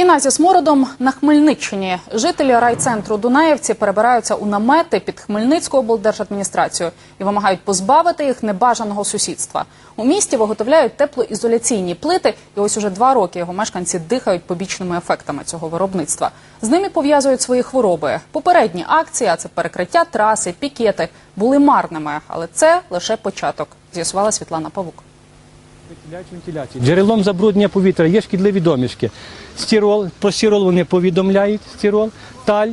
Війна зі смородом на Хмельниччині. Жителі райцентру Дунаєвці перебираються у намети під Хмельницьку облдержадміністрацію і вимагають позбавити їх небажаного сусідства. У місті виготовляють теплоізоляційні плити, і ось уже два роки його мешканці дихають побічними ефектами цього виробництва. З ними пов'язують свої хвороби. Попередні акції, а це перекриття траси, пікети, були марними, але це лише початок. З'ясувала Світлана Павук. Джерелом забруднення повітря є шкідливі домішки. Стірол, про стірол вони повідомляють, стірол, таль,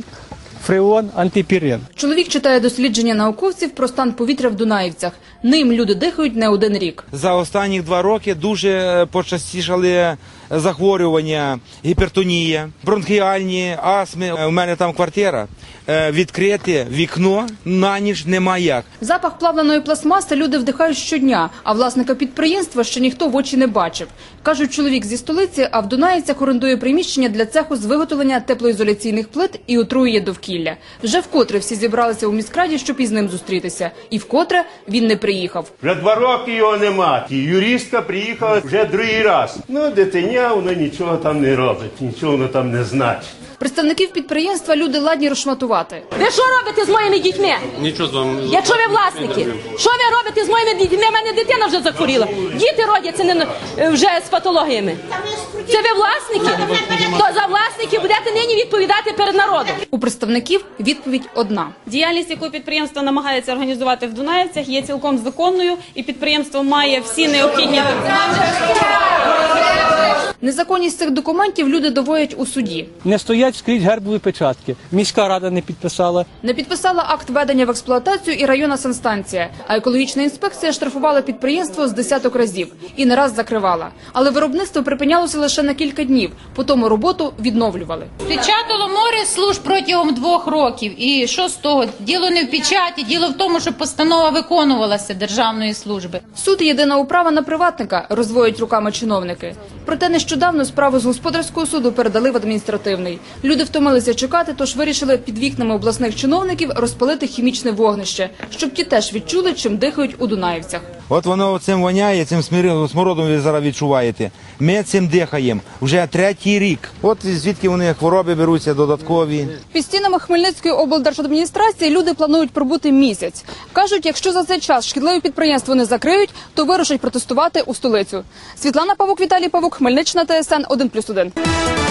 фреон, антипірин. Чоловік читає дослідження науковців про стан повітря в Дунаївцях. Ним люди дихають не один рік. За останні два роки дуже е, почастішали захворювання, гіпертонія, бронхіальні астми. У мене там квартира. Е, Відкрите вікно на ніч нема як. Запах плавленої пластмаси люди вдихають щодня, а власника підприємства ще ніхто в очі не бачив. Кажуть, чоловік зі столиці, а в Дунаївцях орендує приміщення для цеху з виготовлення теплоізоляційних плит і отруює довкілля. Вже вкотре всі зібралися у міськраді, щоб із ним зустрітися. І вкотре він не приїхав. Вже два роки його нема. Юристка приїхала вже другий раз. Ну, дитиня, воно нічого там не робить, нічого воно там не значить. Представників підприємства люди ладні розшматувати. Ви що робите з моїми дітьми? Нічого з вами. Якщо ви власники, що ви робите з моїми дітьми? У мене дитина вже захворіла. Діти родяться не вже з патологіями. Це ви власники? То за власників будете нині відповідати перед народом. У представників відповідь одна. Діяльність, яку підприємство намагається організувати в Дунаєвцях, є цілком законною, і підприємство має всі необхідні Незаконність цих документів люди доводять у суді. Не стоять скрізь гербові печатки. Міська рада не підписала. Не підписала акт введення в експлуатацію і районна санстанція. А екологічна інспекція штрафувала підприємство з десяток разів і не раз закривала. Але виробництво припинялося лише на кілька днів. Потім роботу відновлювали. Печатало море служб протягом двох років. І що з того? Діло не в печаті, діло в тому, що постанова виконувалася державної служби. Суд єдина управа на приватника розводять руками чиновники. Проте нещодавно справу з господарського суду передали в адміністративний. Люди втомилися чекати, тож вирішили під вікнами обласних чиновників розпалити хімічне вогнище, щоб ті теж відчули, чим дихають у Дунаївцях. От воно цим воняє, цим смородом ви зараз відчуваєте. Ми цим дихаємо вже третій рік. От звідки вони хвороби беруться додаткові. Під стінами Хмельницької облдержадміністрації люди планують пробути місяць. Кажуть, якщо за цей час шкідливе підприємство не закриють, то вирушать протестувати у столицю. Світлана Павук, Віталій Павук, Хмельниччина, ТСН 1+,1.